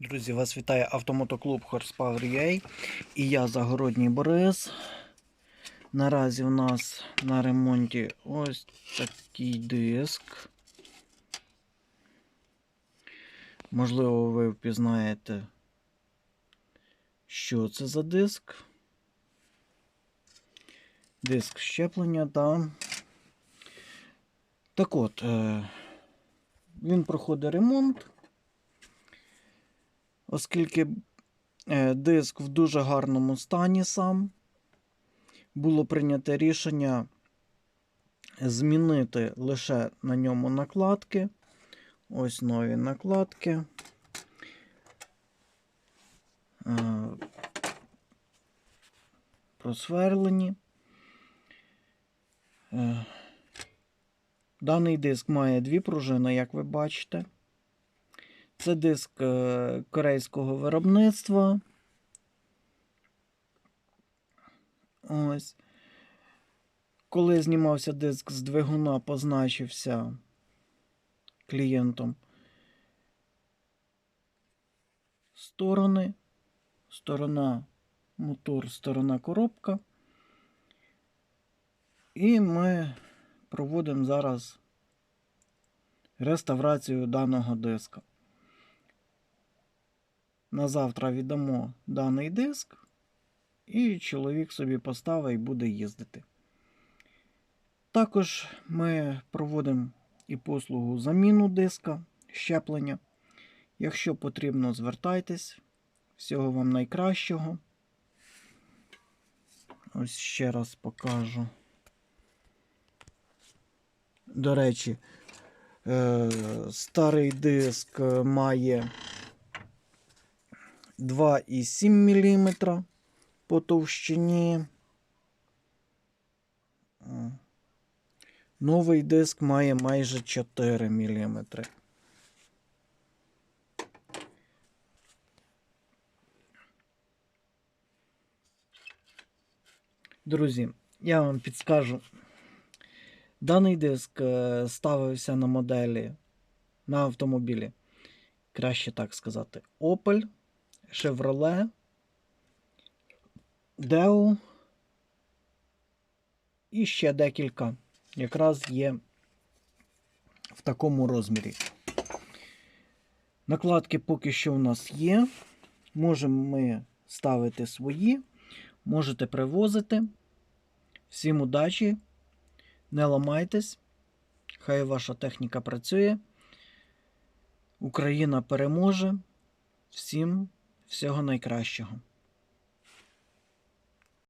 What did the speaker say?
Друзі, вас вітає автомотоклуб Horsepower UA і я Загородній Борис. Наразі у нас на ремонті ось такий диск. Можливо, ви впізнаєте, що це за диск. Диск щеплення, та. Так от, е, він проходить ремонт. Оскільки е, диск в дуже гарному стані сам, було прийнято рішення змінити лише на ньому накладки. Ось нові накладки. Е, Просверлені. Е, Даний диск має дві пружини, як ви бачите. Це диск е, корейського виробництва. Ось. Коли знімався диск з двигуна, позначився клієнтом сторони. Сторона мотор, сторона коробка. І ми проводимо зараз реставрацію даного диска. На завтра віддамо даний диск, і чоловік собі поставить і буде їздити. Також ми проводимо і послугу заміну диска, щеплення. Якщо потрібно, звертайтесь. Всього вам найкращого. Ось ще раз покажу. До речі, е, старий диск має 2,7 мм по товщині. Новий диск має майже 4 мм. Друзі, я вам підскажу. Даний диск е, ставився на моделі на автомобілі, краще так сказати, Opel. Chevrolet, Deo і ще декілька якраз є в такому розмірі. Накладки поки що у нас є. Можемо ми ставити свої, можете привозити. Всім удачі, не ламайтесь, хай ваша техніка працює. Україна переможе. Всім всього найкращого.